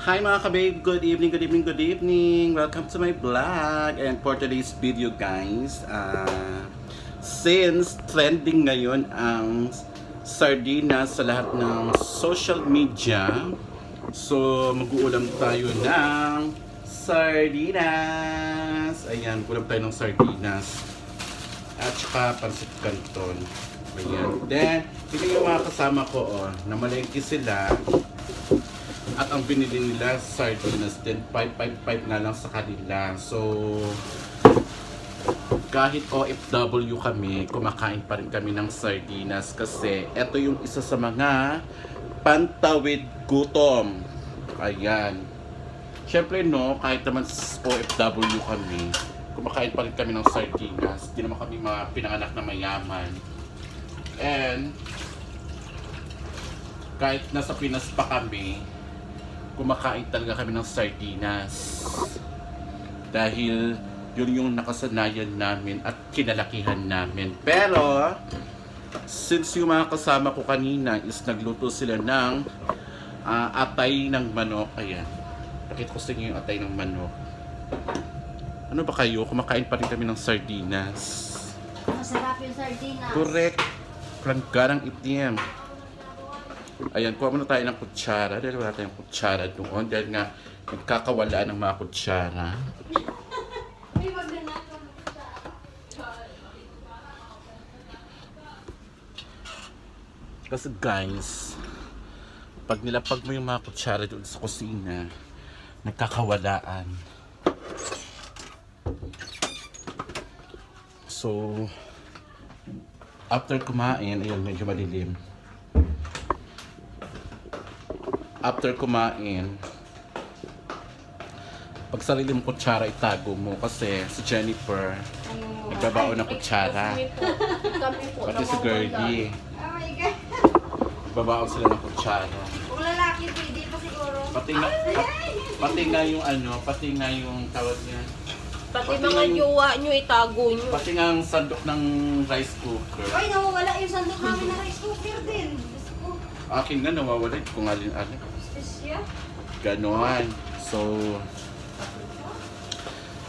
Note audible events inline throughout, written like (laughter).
Hi mga kababe, good evening, good evening, good evening. Welcome to my vlog. And for today's video guys, uh, since trending ngayon ang sardinas sa lahat ng social media, so mag-uulam tayo ng sardinas. Ayan, ulam tayo ng sardinas. At saka pansit canton. Ayan. Then, ito yung mga kasama ko, oh, na malengke sila. At ang binili nila, sardinas din. 555 na lang sa kanila. So, kahit OFW kami, kumakain pa rin kami ng sardinas kasi ito yung isa sa mga pantawid gutom. Ayan. Siyempre no, kahit naman OFW kami, kumakain pa rin kami ng sardinas. Hindi naman kami mga pinanganak na mayaman. And, kahit nasa Pinas pa kami, kumakain talaga kami ng sardinas. Dahil yun yung nakasanayan namin at kinalakihan namin. Pero, since yung mga kasama ko kanina is nagluto sila ng ah, atay ng manok. Ayan. Pakita ko sa inyo yung atay ng manok. Ano ba kayo? Kumakain pa rin kami ng sardinas. Masarap yung sardinas. Correct. Langgarang itim. Ayan, kuha muna tayo ng kutsara. Dahil wala tayong kutsara doon. Dahil nga, nagkakawala ng mga kutsara. Kasi guys, pag nilapag mo yung mga kutsara doon sa kusina, nagkakawalaan. So, after kumain, ayun, medyo madilim. After kumain, pag sarili mong kutsara, itago mo kasi si Jennifer, nagbabaon ng kutsara. Pati si Gertie, Oh my God. nagbabaon sila ng kutsara. Kung lalaki, pwede pa siguro. Pati nga, pat- pati nga yung ano, pati nga yung tawag niya, Pati mga jowa nyo, itago nyo. pati nga ang sandok ng rice cooker. Ay, nawawala yung sandok namin na rice cooker din. Akin nga nawawala, hindi ko nga alin alin. Spesya. Ganon. So,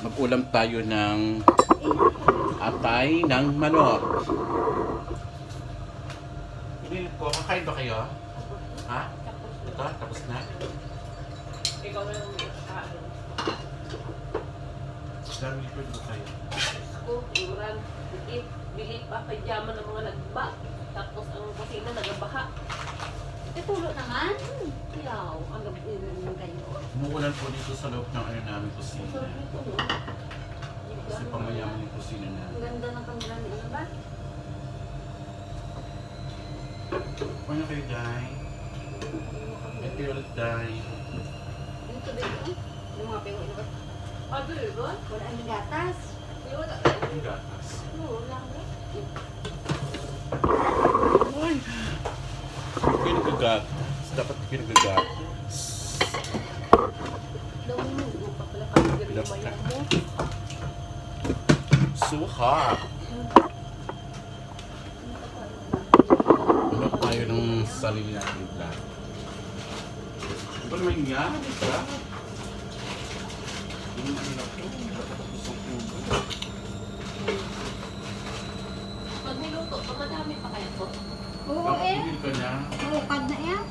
mag-ulam tayo ng atay ng manok. Hindi po, kakain ba kayo? Ha? Ito, tapos na? Ikaw na yung kain. Dami ko ba kayo? Ko, iuran, bukit, bili pa, pajama ng mga nagba. Tapos ang kusina nagabaha. Itulo naman. Yaw, ang gabi ng kayo. Umuulan po dito sa loob ng ano namin kusina. Kasi pamayaman yung kusina Ang namin. ganda ng panggilan ni ano ba? Paano kayo, Day? Ito yung Day. Dito dito. Yung mga pingo ito. Ah, doon, doon? Wala ang gatas. Yun, Ang gatas. wala na. Ay! Kayo nagagat. Dapat kayo nagagat. Daw mo, yung pa pala kami bayan mo. Suha! Ano tayo ng sarili natin plan? Ano naman nga? Pag niluto, pag madami pa kayo to. Oo eh. hindi ka na? Bukad na yan.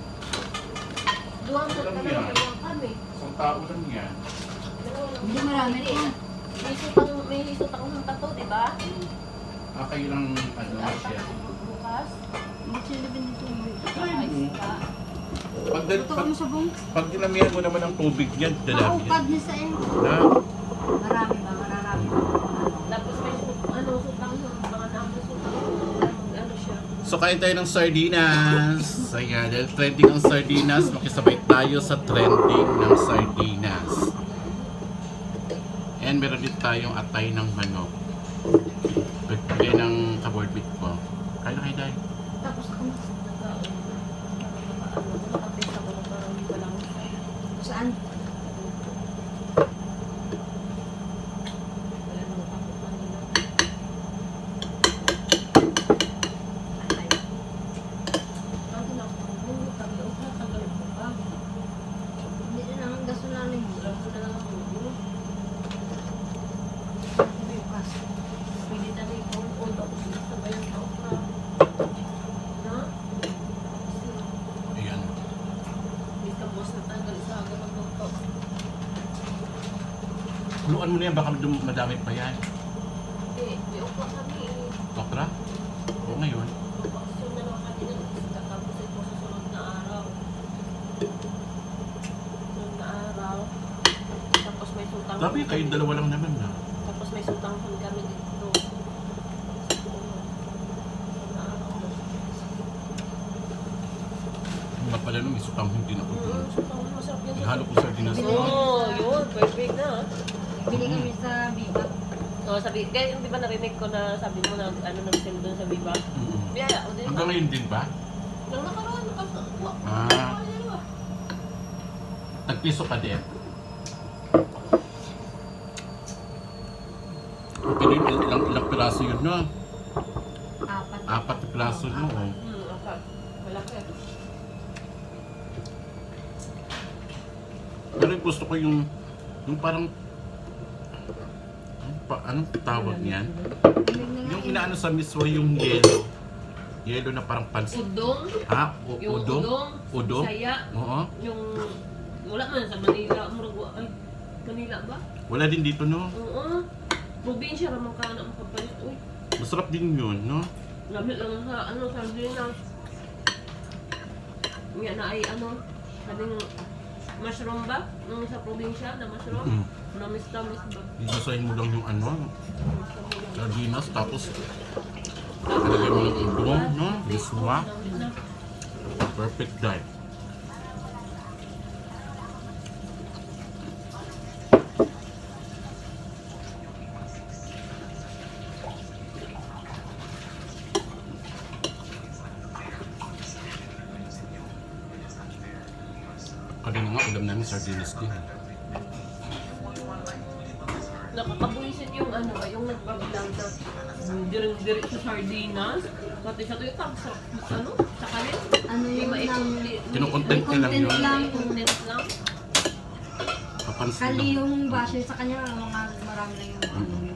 Duwang sa Alam talaga yan. kayang kami. Isang tao lang yan. Hindi marami rin yan. May sutang, may sutang ng tato, di ba? Ah, kayo lang ano siya. Bukas. Hindi sila binito mo. Ay, mo. Ka. Pag, pag, Ito ano sa bong? pag dinamihan mo naman ng tubig yan, dadami Maupad yan. niya sa eh. Na, Marami ba? Mararami ba? Tapos may sut- ano, sutang ng mga namo sutang. Ano siya? So kain tayo ng sardinas. Ayan, dahil trending ang sardinas, makisabay tayo sa trending ng sardinas. And meron din tayong atay ng manok. Bigay ng kaboard meat ko. Kain na kayo dahil. Tapos ako. Saan? Hindi na Ubus na tayo sa agad ng luto. Luan mo na yan, baka dum- madami pa yan. Hindi, may upo kami. Okra? O ngayon? Bakasyon na naman kami ng isda. Tapos ito sa sunod na araw. Sunod na araw. Tapos may sultang. Grabe, kayong dalawa lang naman na. Tapos may sultang kami dito. Sunod na araw. Yung nga pala nung isutang hindi na ko Mm, sultang masarap yan. Ihalo ko sardinas Oo, doon. oh, yun. Perfect na. Bili kami sa Viva. Oh, sabi, kaya di ba narinig ko na sabi mo na ano nang sale doon sa Viva? Mm. Biyaya ko din. Hanggang ngayon din ba? Nang nakaraan, nakakakuha. Ah. Nagpiso ka din. Pero yun, ilang, ilang piraso yun no? Apat. Apat na piraso no? Oh. Hmm, okay. Malaki. Pero yung gusto ko yung, yung parang, pa, anong tawag niyan? Yung inaano sa miswa yung yellow. Yellow na parang pansit. Udong. Ha? U- Yung udong? udong. Udong? Saya. Oo. Yung, wala man sa Manila. Murag, ay, Manila ba? Wala din dito no? Oo. Probinsya ramang ka na makapalit. Uy, Masarap din yun no? lamit lang sa, ano, sardinas. Nga na ay, ano, sabing mushroom ba? Nung sa probinsya na mushroom? Mm. Namis-tamis ba? Isasahin mo lang yung ano, sardinas, tapos Talaga yung mainit udong, no? Na. perfect diet. Kanina nga ulam namin sardinas din. Nakakabuisit yung ano ba, yung nagbablog na direct sa sardinas. Pati sa tuyo, tapos sa, ano, sa kanin. Ano yung lang? maikunti. Kinukontent ko lang Content yun. lang. Content lang. Kapansin Kali lang. yung basher sa kanya, mga marami lang yung ano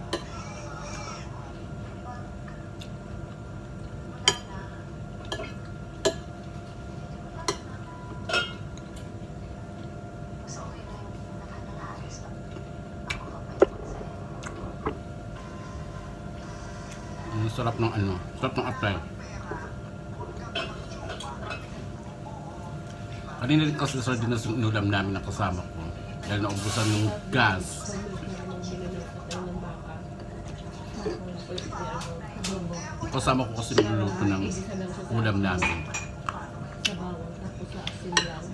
sarap ng ano, sarap ng apply. Kanina rin kasi sardinas yung inulam namin na kasama ko. Dahil naubusan ng gas. Kasama ko kasi nagluluto ng ulam namin. Sa bawang, tapos sa lang.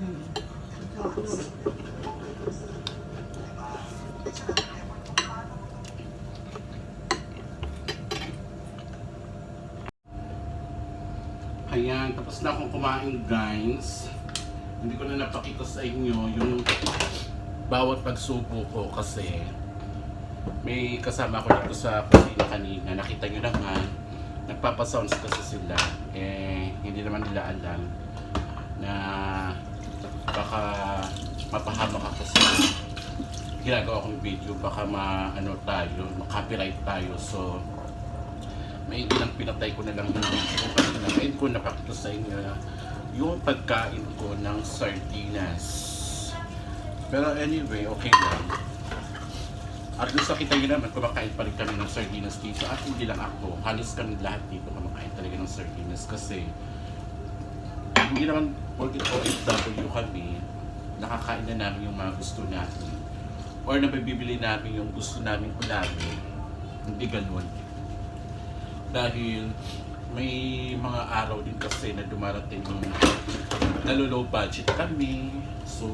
Ayan, na akong kumain guys. Hindi ko na napakita sa inyo yung bawat pagsubo ko kasi may kasama ko dito sa kusina kanina. Nakita nyo naman, nagpapasounds kasi sila. Eh, hindi naman nila alam na baka mapahamak ako sa ginagawa kong video. Baka ma, ano tayo, ma-copyright tayo. So, may ilang pinatay ko na lang kanina. Ngayon ko napakita sa inyo yung pagkain ko ng sardinas. Pero anyway, okay lang. At least nakita nyo naman, kumakain pa rin kami ng sardinas dito. At hindi lang ako, halos kami lahat dito kumakain talaga ng sardinas. Kasi hindi naman porkit OFW kami, nakakain na namin yung mga gusto natin. Or nabibili namin yung gusto namin ulamin. Hindi ganun dahil may mga araw din kasi na dumarating yung nalo-low budget kami. So,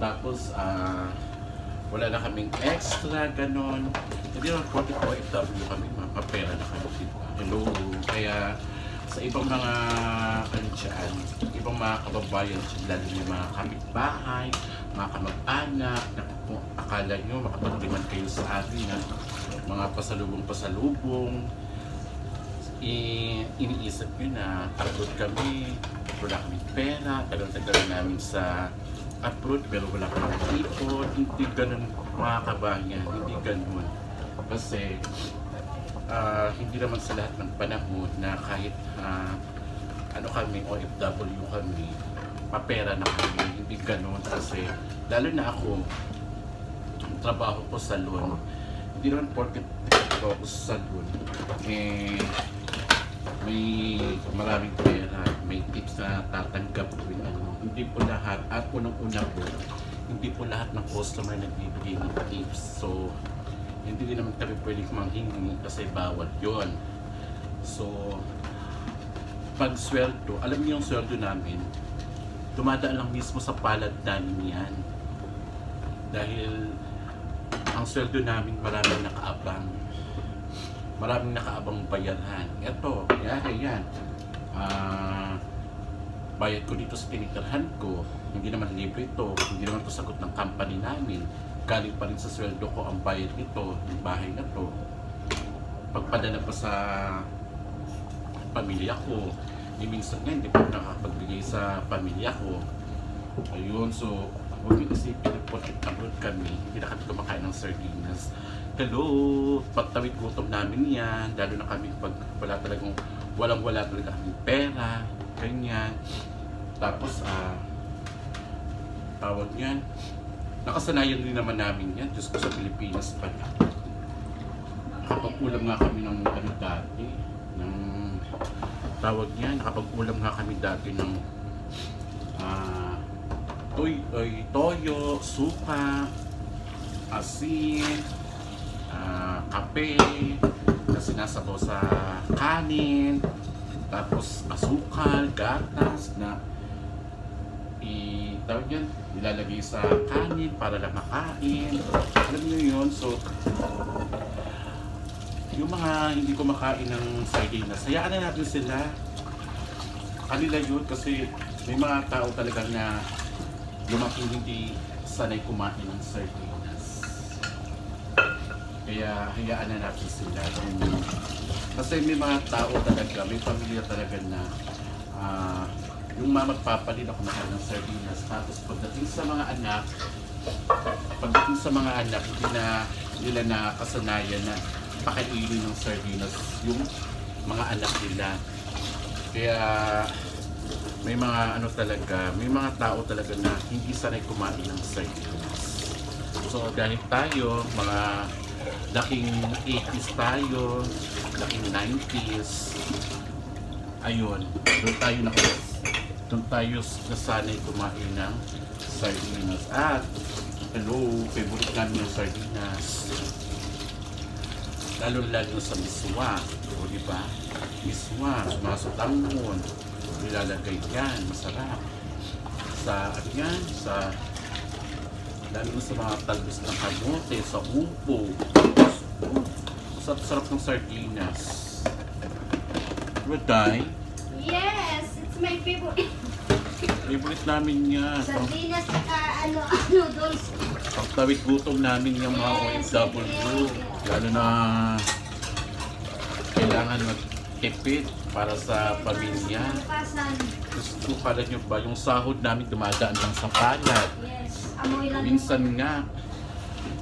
tapos, ah, wala na kaming extra, ganon. Hindi naman 40 OFW kami, mga kapera na kami, di ba? Hello. Kaya, sa ibang mga, ano dyan, ibang mga kababayan dyan, lalo yung mga kapitbahay, mga kamag-anak, na kung akala nyo, makapagdiman kayo sa atin na mga pasalubong-pasalubong, i- iniisip nyo na abroad kami, wala kami pera, tagal-tagal namin sa abroad pero wala kami ipon, hindi ganun mga kabayan, hindi ganun. Kasi ah, hindi naman sa lahat ng panahon na kahit ah, ano kami, OFW kami, papera na kami. Hindi ganun kasi lalo na ako, trabaho ko sa salon. Hindi naman porket trabaho ko sa salon. Eh, may maraming pera, may tips na tatanggap yung ano. Hindi po lahat, at unang-una po, hindi po lahat ng customer nagbibigay ng tips. So, hindi din naman kami pwedeng manghingi kasi bawal yon. So, pag sweldo, alam niyo yung sweldo namin, dumadaan lang mismo sa palad namin yan. Dahil ang sweldo namin maraming nakaabang. Maraming nakaabang bayaran. Ito, yan, yan. Ah, bayad ko dito sa tinitirhan ko. Hindi naman libre ito. Hindi naman ito sagot ng company namin. Galing pa rin sa sweldo ko ang bayad nito, ng bahay na to. Pagpadala pa sa pamilya ko. Ni minsan nga, hindi pa nakakapagbigay sa pamilya ko. Ayun, so, huwag niyo isipin na abroad kami, hindi na kami kumakain ng sardinas. Hello, pagtawid gutom namin yan, lalo na kami pag wala talagang, walang wala talaga kami pera, ganyan. Tapos, ah, tawag yan, nakasanayan din naman namin yan, Diyos ko sa Pilipinas pa Nakapag-ulam nga kami ng ano dati, ng tawag niyan, nakapag-ulam nga kami dati ng ah, toy, toy, toyo, suka, asin, ah, kape, na sinasabaw sa kanin, tapos asukal, gatas na tawag yan, ilalagay sa kanin para lang makain. Alam niyo yun, so yung mga hindi kumakain ng sardinas, hayaan na natin sila. Kanila yun kasi may mga tao talaga na lumaking hindi sanay kumain ng sardinas. Kaya hayaan na natin sila. Kung- Kasi may mga tao talaga, may pamilya talaga na ah, yung mga magpapalit ako kumakain ng sardinas. Tapos pagdating sa mga anak, pagdating sa mga anak, hindi na nila nakasanayan na pakainin ng sardinas yung mga anak nila. Kaya may mga ano talaga, may mga tao talaga na hindi sanay kumain ng sardinas. So dahil tayo, mga laking 80s tayo, laking 90s, ayun, doon tayo na doon tayo nasanay kumain ng sardinas. At, hello, favorite namin yung sardinas. Lalo-lalo sa miswa. O, di ba? Miswa, mga sutangon. Nilalagay yan, masarap. Sa, ano yan, sa, lalo sa mga talbos ng kamote, sa upo. Sarap-sarap ng sardinas. Roday, Yes, it's my favorite. favorite namin yan. Sardinas saka ano, (laughs) ano, doon. pagtawid gutom namin yung mga Yes, OFW. Lalo na kailangan magtipid para sa pamilya. Pasan. Gusto pala nyo ba, yung sahod namin dumadaan lang sa palad. Yes, amoy lang. Minsan nga,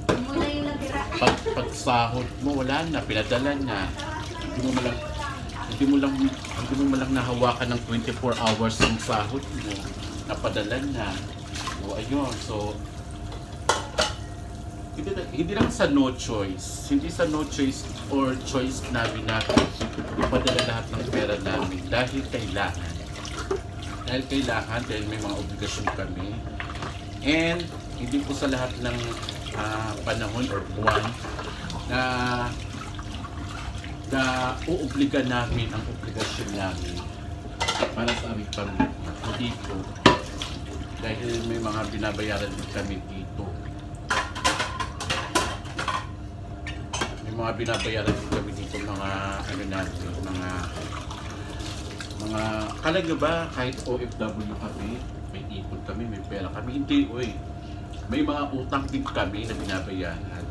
Amoy lang yung natira. pag, pag sahod mo, wala na, pinadala na. Hindi mo malang, hindi mo lang, hindi mo malang nahawakan ng 24 hours yung sahod mo. Napadala na. O ayun, so, hindi, na- hindi lang sa no choice. Hindi sa no choice or choice namin na ipadala lahat ng pera namin dahil kailangan. Dahil kailangan, dahil may mga obligasyon kami. And hindi po sa lahat ng ah, panahon or buwan na na uubligan namin ang obligasyon namin para sa aming pamilya. Hindi po. Dahil may mga binabayaran din kami dito. May mga binabayaran din kami dito mga ano natin, mga mga kala ba kahit OFW kami, may ipon kami, may pera kami, hindi oy. May mga utang din kami na binabayaran.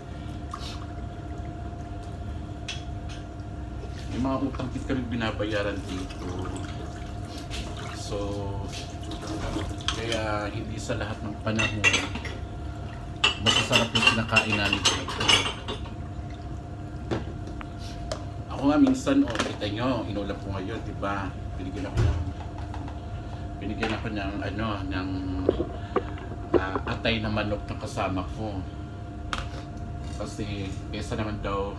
May mga utang din kami binabayaran dito. So, kaya hindi sa lahat ng panahon masasarap yung kinakain namin dito. Ako nga minsan, oh, kita nyo, inulam ko ngayon, di ba? Binigyan ako ng binigyan ako ng ano, ng ah, atay na manok ng kasama ko. Kasi kesa naman daw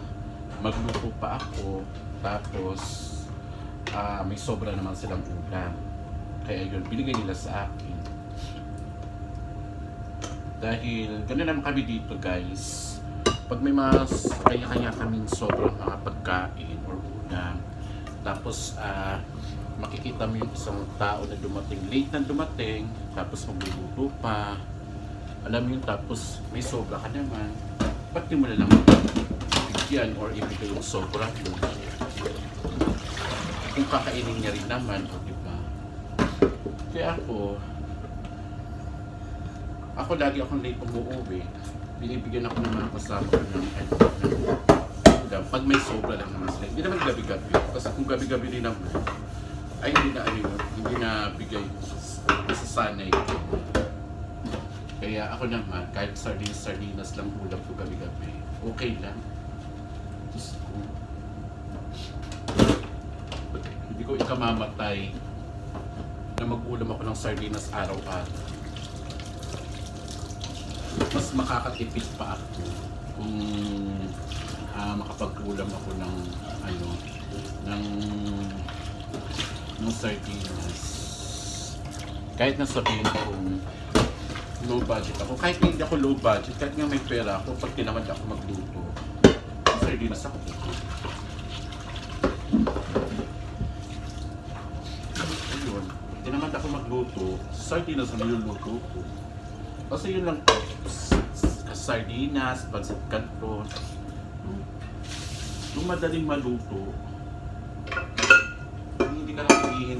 magluto pa ako tapos ah, may sobra naman silang ulam. Kaya yun, binigay nila sa akin. Dahil gano'n naman kami dito guys. Pag may mas kanya-kanya kaming sobrang mga pagkain or ulam, tapos ah, makikita mo yung isang tao na dumating, late na dumating, tapos magluluto pa. Alam mo yun, tapos may sobra ka naman. Ba't di mo na lang bigyan or ibigay yung sobra doon? Kung kakainin niya rin naman, o di ba? Kaya ako, ako lagi akong late umuwi. Binibigyan ako ng mga kasama ko ng ano, ng ulam. Pag may sobra lang naman sila. Hindi naman gabi-gabi. Kasi kung gabi-gabi rin naman, ay hindi na ano yun, hindi na bigay nasasanay ko. Kaya ako naman, kahit sardinas, sardinas lang ulam ko gabi-gabi, okay lang. Diyos ko. Hindi ko ikamamatay na mag-ulam ako ng sardinas araw-araw. Mas makakatipid pa ako kung ah, makapag-ulam ako ng ano, ng ng sardinas. Kahit na sabihin kong low budget ako, kahit hindi ako low budget, kahit nga may pera ako, pag tinamad ako magluto, ng sardinas ako. Ayun, pag tinamad ako magluto, sardinas ang niluluto ko. Kasi yun lang po, sardinas, pancit canton, yung madaling maluto,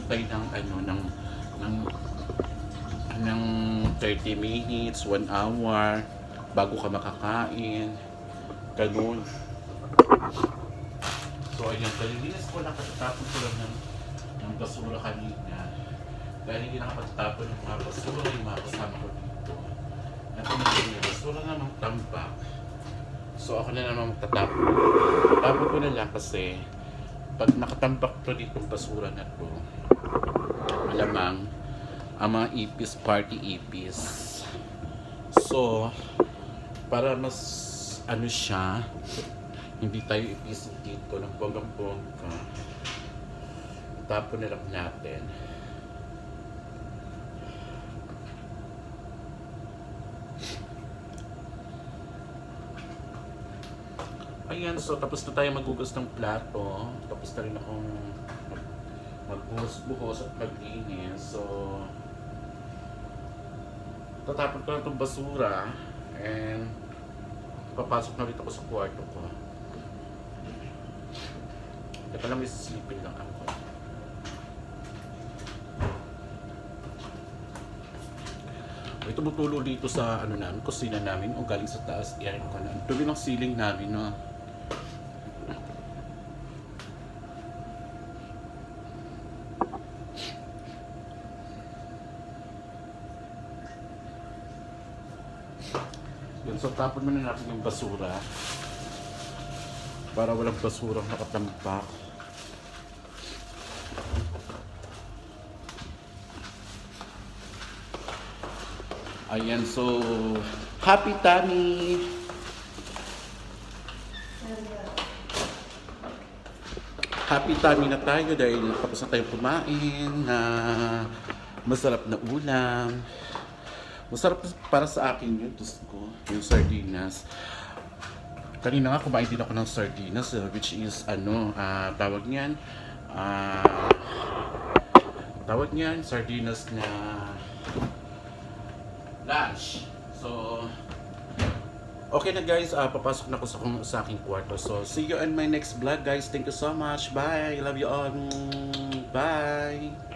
maghihintay ng ano ng ng ng 30 minutes, 1 hour bago ka makakain. Ganun. So ayun, kalilinis ko lang katatapon ko lang ng, ng basura kanina. Dahil hindi nakapagtapon ng mga basura yung mga kasama ko dito. At yung basura namang tambak. So ako na naman magtatapon. Tapon ko na lang kasi pag nakatambak to dito basura na to, malamang ang mga ipis, party ipis. So, para mas ano siya, hindi tayo ipis dito ng bonggang-bongga. Tapon na lang natin. Ayan, so tapos na tayo magugas ng plato. Tapos na rin akong magbuhos-buhos at maglinis. So, tatapon ko na itong basura and papasok na rin ako sa kwarto ko. Teka lang, may sleeping lang ako. May tumutulo dito sa ano namin, kusina namin o galing sa taas, iyan ko na. Dumi ng ceiling namin, no? So tapon muna natin yung basura. Para walang basurang nakatampak. Ayan, so happy Tami! Happy tummy na tayo dahil tapos na tayo kumain na masarap na ulam. Masarap para sa akin yun, Diyos ko, yung sardinas. Kanina nga kumain din ako ng sardinas, eh, which is ano, ah, tawag niyan, ah, tawag niyan, sardinas na lunch. So, okay na guys, ah, papasok na ako sa, sa aking kwarto. So, see you in my next vlog guys. Thank you so much. Bye. Love you all. Bye.